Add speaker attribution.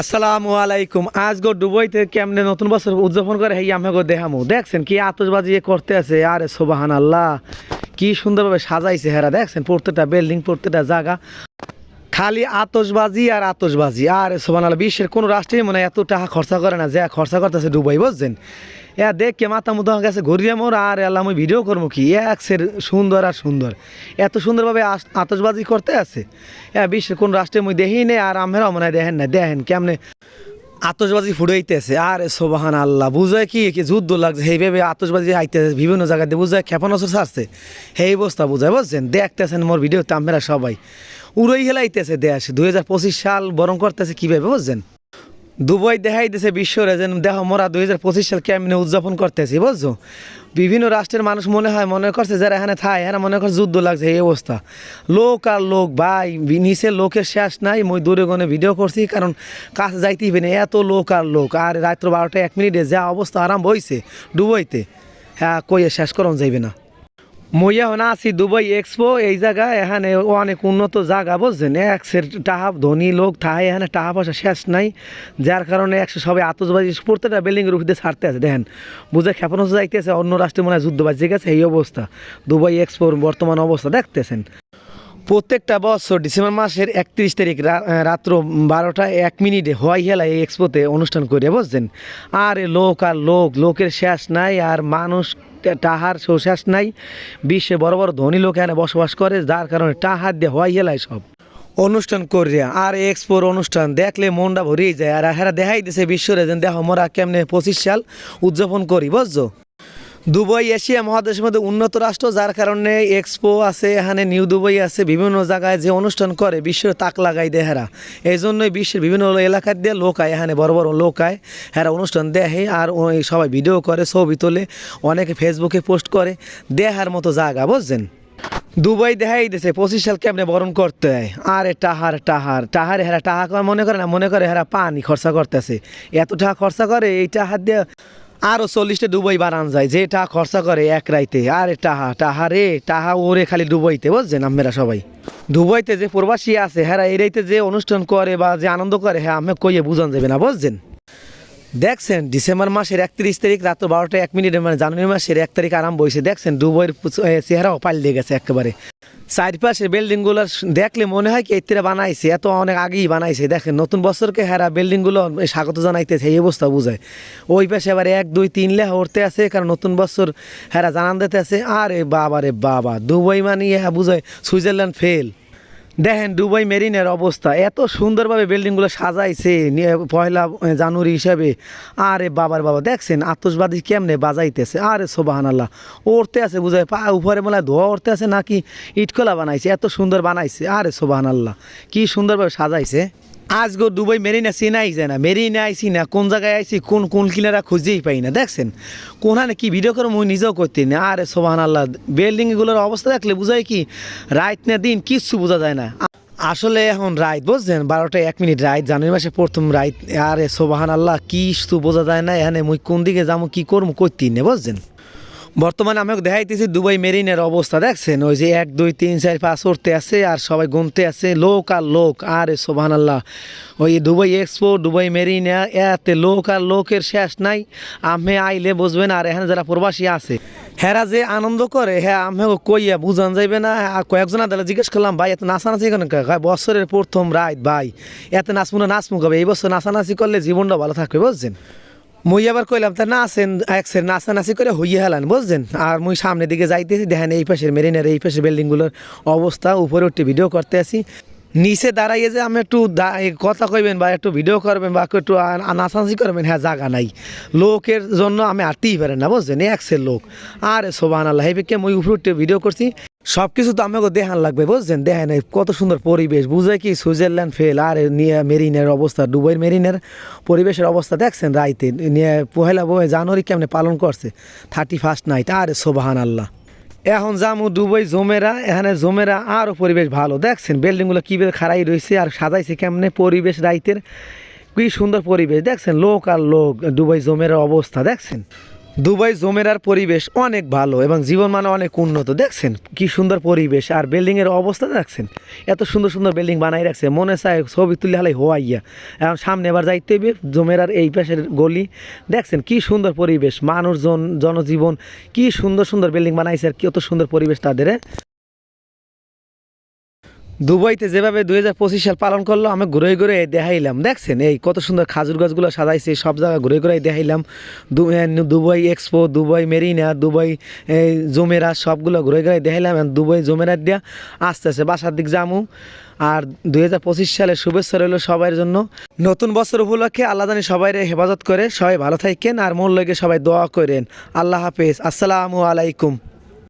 Speaker 1: আসসালামু আলাইকুম। আজ গো দুবাইতে কেমনে নতুন বছর উদযাপন করে, হেই আমি গো দেখামু। দেখছেন কি আতসবাজি করতে আছে, আরে সোবাহান আল্লাহ কি সুন্দরভাবে সাজাইছে হেরা, দেখছেন প্রত্যেকটা বিল্ডিং প্রত্যেকটা জায়গা। খালি আতসবাজি আর আতসবাজি আর সোমান আল্লাহ বিশ্বের কোনো রাষ্ট্রেই মনে হয় এত টাকা খরচা করে না, যে খরচা করতেছে ডুবাই বুঝছেন? এ দেখ মাথা মতো আমার কাছে ঘুরিয়ে মোর, আর আল্লাহ, আমি ভিডিও করব কি? এক সের সুন্দর আর সুন্দর। এত সুন্দরভাবে আতসবাজি করতে আছে। এ বিশ্বের কোন রাষ্ট্রে মুই দেখি নেই আর আমরাও মনে হয় দেখেন না দেখেন কেমনে আতশবাজি ফুটাইতেছে আর সোবাহান আল্লাহ বুঝায় কি কি যুদ্ধ লাগছে? সেইভাবে আতসবাজি আইতেছে, বিভিন্ন জায়গাতে বুঝায় ক্ষেপণাস্ত্র ছাড়ছে। সেই অবস্থা বুঝায়, বুঝছেন? দেখতেছেন মোর ভিডিওতে আমরা সবাই। উড়ই হেলাইতেছে দেশ। দুই হাজার পঁচিশ সাল বরং করতেছে কীভাবে, বুঝছেন? দুবাই দেখাই দিছে বিশ্বরে যেন দেহ মোরা দুই হাজার পঁচিশ সাল কেমনে উদযাপন করতেছি, বুঝছ? বিভিন্ন রাষ্ট্রের মানুষ মনে হয়, মনে করছে যারা এখানে থায়, এরা মনে করছে যুদ্ধ লাগছে, এই অবস্থা। লোক আর লোক, ভাই, নিচে লোকের শেষ নাই, মই দূরে গনে ভিডিও করছি, কারণ কাছে যাইতেই না, এত লোক আর লোক, আর রাত্র বারোটা এক মিনিটে যা অবস্থা আরাম হইছে ডুবইতে হ্যাঁ কইয়ে শেষ করন যাইবে না। মই এখন আছি দুবাই এক্সপো, এই জায়গায় এখানে অনেক উন্নত জায়গা, বুঝছেন? একশের টাহা, ধনী লোক থাহে এখানে টাকা পয়সা শেষ নাই। যার কারণে একশো সবাই আতসবাজি, প্রত্যেকটা বিল্ডিংয়ের দিয়ে ছাড়তে আছে, দেখেন। বুঝে ক্ষেপণাস্ত্র যাইতেছে, অন্য রাষ্ট্রে মনে হয় যুদ্ধ বাজে গেছে, এই অবস্থা। দুবাই এক্সপোর বর্তমান অবস্থা, দেখতেছেন? প্রত্যেকটা বছর ডিসেম্বর মাসের একত্রিশ তারিখ রাত্র বারোটা এক মিনিটে হওয়াই হেলা এই এক্সপোতে অনুষ্ঠান করে, বুঝছেন? আর লোক আর লোক, লোকের শেষ নাই আর মানুষ টাহার শেষ নাই। বিশ্বে বড় বড় ধনী লোক এখানে বসবাস করে, যার কারণে টাহার দিয়ে হওয়াই হেলায় সব। অনুষ্ঠান করিয়া আর এক্সপোর অনুষ্ঠান দেখলে মনটা ভরিয়ে যায়। আর হেরা দেখাই দিছে বিশ্বরে যেন দেখো মোরা কেমনে পঁচিশ সাল উদযাপন করি, বুঝছ? দুবাই, এশিয়া মহাদেশের মধ্যে উন্নত রাষ্ট্র, যার কারণে এক্সপো আছে, এখানে নিউ দুবাই আছে, বিভিন্ন জায়গায় যে অনুষ্ঠান করে, বিশ্বের তাক লাগাই দেয় হেরা। এই জন্যই বিশ্বের বিভিন্ন এলাকার দিয়ে লোক আয়, এখানে বড় বড় লোক আয়, হেরা অনুষ্ঠান দেখে আর ওই সবাই ভিডিও করে, ছবি তোলে, অনেকে ফেসবুকে পোস্ট করে দেখার মতো জায়গা, বুঝছেন? দুবাই দেখাই দিছে পঁচিশ সাল কেমনে বরণ করতে হয়? আরে টাহার টাহার টাহার হেরা টাহা মনে করে না? মনে করে হেরা পানি খরচা করতেছে। এত টাকা খরচা করে, এই টাহার দিয়ে আরও চল্লিশটা দুবাই বানান যায় যে টাকা খরচা করে এক রাইতে। আরে টাহা টাহা রে টাহা ওরে খালি দুবাইতে বুঝছেন আমরা সবাই। দুবাইতে যে প্রবাসী আছে হ্যাঁ এই রাইতে যে অনুষ্ঠান করে বা যে আনন্দ করে হ্যাঁ আমি কইয়ে বুঝান যাবে না বুঝছেন? দেখছেন ডিসেম্বর মাসের একত্রিশ তারিখ রাত্র বারোটা এক মিনিটে মানে জানুয়ারি মাসের এক তারিখ আরাম বইছে দেখছেন এ, চেহারাও পাল্টে গেছে একেবারে। চারপাশে বিল্ডিংগুলো দেখলে মনে হয় কি, এত্তিরা বানাইছে, এত অনেক আগেই বানাইছে। দেখেন, নতুন বছরকে হেরা বিল্ডিংগুলো স্বাগত জানাইতেছে, এই অবস্থা বুঝায়। ওই পাশে আবার এক, দুই, তিন লেখা উঠতে আছে, কারণ নতুন বছর হেরা জানান দিতে আছে আরে বাবা রে বাবা, দুবাই মানিয়ে বুঝায়, সুইজারল্যান্ড ফেল দেখেন দুবাই মেরিনের অবস্থা। এত সুন্দরভাবে বিল্ডিংগুলো সাজাইছে পয়লা জানুয়ারি হিসাবে। আরে বাবার বাবা, দেখছেন আতসবাদী কেমনে বাজাইতেছে? আরে সোবাহান আল্লাহ ওরতে আছে, বুঝায় পা, উপরে হয় ধোয়া ওরতে আছে নাকি ইটকলা বানাইছে? এত সুন্দর বানাইছে, আরে সোবাহান আল্লাহ কী সুন্দরভাবে সাজাইছে। আজ গো দুবাই মেরিনা চিনাই যায় না, মেরিনা আইসি না, কোন জায়গায় আইসি কোন কোন কিনারা খুঁজেই পাই না, দেখছেন? কোনখানে কি ভিডিও করে মুই নিজেও করতে না, আরে সোহান আল্লাহ বিল্ডিংগুলোর অবস্থা দেখলে বুঝায় কি, রাত না দিন কিচ্ছু বোঝা যায় না। আসলে এখন রাইত বুঝছেন? বারোটা এক মিনিট রাইত জানুয়ারি মাসে প্রথম রাইত আরে সোবাহান আল্লাহ কি বোঝা যায় না, এখানে মুই কোন দিকে যাব, কি করব করতে না, বুঝছেন? বর্তমানে আমাকে দেখাইতেছি দুবাই মেরিনের অবস্থা, দেখছেন? ওই যে এক, দুই, তিন, চার, পাঁচ, উঠতে আছে আর সবাই গুনতে আছে। লোক আর লোক, আরে সোবাহান আল্লাহ ওই দুবাই এক্সপো, দুবাই মেরিন এতে লোক আর লোকের শেষ নাই। আমি আইলে বুঝবেন, আর এখানে যারা প্রবাসী আছে, হেরা যে আনন্দ করে হ্যাঁ আমি কইয়া বুঝান যাইবে না। আর কয়েকজন আদালে জিজ্ঞেস করলাম, ভাই, এত নাচানাচি কেন বছরের প্রথম রাত, ভাই, এত নাচমু না নাচমু কবে এই বছর নাচানাচি করলে জীবনটা ভালো থাকবে, বুঝছেন? মুই আবার কইলাম, তা নাচেন একসের নাচানাচি করে হইয়ে হেলান বুঝছেন? আর মুই সামনের দিকে যাইতেছি, দেখেন এই পাশের মেরিনের, এই পাশের বিল্ডিংগুলোর অবস্থা, উপরে উঠে ভিডিও করতে আসি নিচে দাঁড়াইয়ে যে আমি একটু কথা কইবেন বা একটু ভিডিও করবেন বা একটু নাচানাচি করবেন হ্যাঁ জায়গা নাই। লোকের জন্য আমি আটতেই পারেন না, বুঝছেন? এক একসের লোক। আর সোবান আল্লাহ হেবিকে মুই উপরে উঠে ভিডিও করছি। সব কিছু তো আমাকে দেখান লাগবে, বুঝছেন? দেখেন কত সুন্দর পরিবেশ। বুঝে কি সুইজারল্যান্ড ফেল, আর নিয়ে মেরিনের অবস্থা দুবাইয়ের মেরিনের পরিবেশের অবস্থা, দেখছেন রাইতে? নিয়ে পহেলা বয়ে জানুয়ারি কেমনে পালন করছে? থার্টি ফার্স্ট নাইট আর সোবাহান আল্লাহ এখন জামু দুবাই জমেরা, এখানে জমেরা আরও পরিবেশ ভালো, দেখছেন? বিল্ডিংগুলো কীভাবে খাড়াই রয়েছে আর সাজাইছে কেমনে পরিবেশ রাইতের? কি সুন্দর পরিবেশ, দেখছেন? লোক আর লোক, দুবাই জমের অবস্থা, দেখছেন? দুবাই জোমেরার পরিবেশ অনেক ভালো এবং জীবন মানে অনেক উন্নত। দেখছেন কি সুন্দর পরিবেশ আর বিল্ডিং এর অবস্থা দেখছেন? এত সুন্দর সুন্দর বিল্ডিং বানাই রাখছে, মনে চায় ছবি তুলে হালাই হোয়াইয়া। এখন সামনে এবার যাইতে হবে জোমেরার এই পাশের গলি। দেখছেন কি সুন্দর পরিবেশ, মানুষজন, জনজীবন, কি সুন্দর সুন্দর বিল্ডিং বানাইছে আর কত সুন্দর পরিবেশ তাদের হ্যাঁ? দুবাইতে যেভাবে দুই হাজার পঁচিশ সাল পালন করল, আমি ঘুরে ঘুরে দেখাইলাম। দেখছেন এই কত সুন্দর খাজুর গাছগুলো সাজাইছে, সব জায়গায় ঘুরে ঘুরে দেখাইলাম। Dubai expo, Dubai marina, Dubai Jumeirah, সবগুলো ঘুরে ঘুরে দেখাইলাম দুবাই জমেরা দিয়া আস্তে আস্তে বাসার দিক যামু। আর দুই হাজার পঁচিশ সালের শুভেচ্ছা রইল সবার জন্য। নতুন বছর উপলক্ষে আল্লাহ জানি সবাই হেফাজত করে। সবাই ভালো থাকেন আর মন লগে সবাই দোয়া করেন। আল্লাহ হাফেজ। আসসালামু আলাইকুম।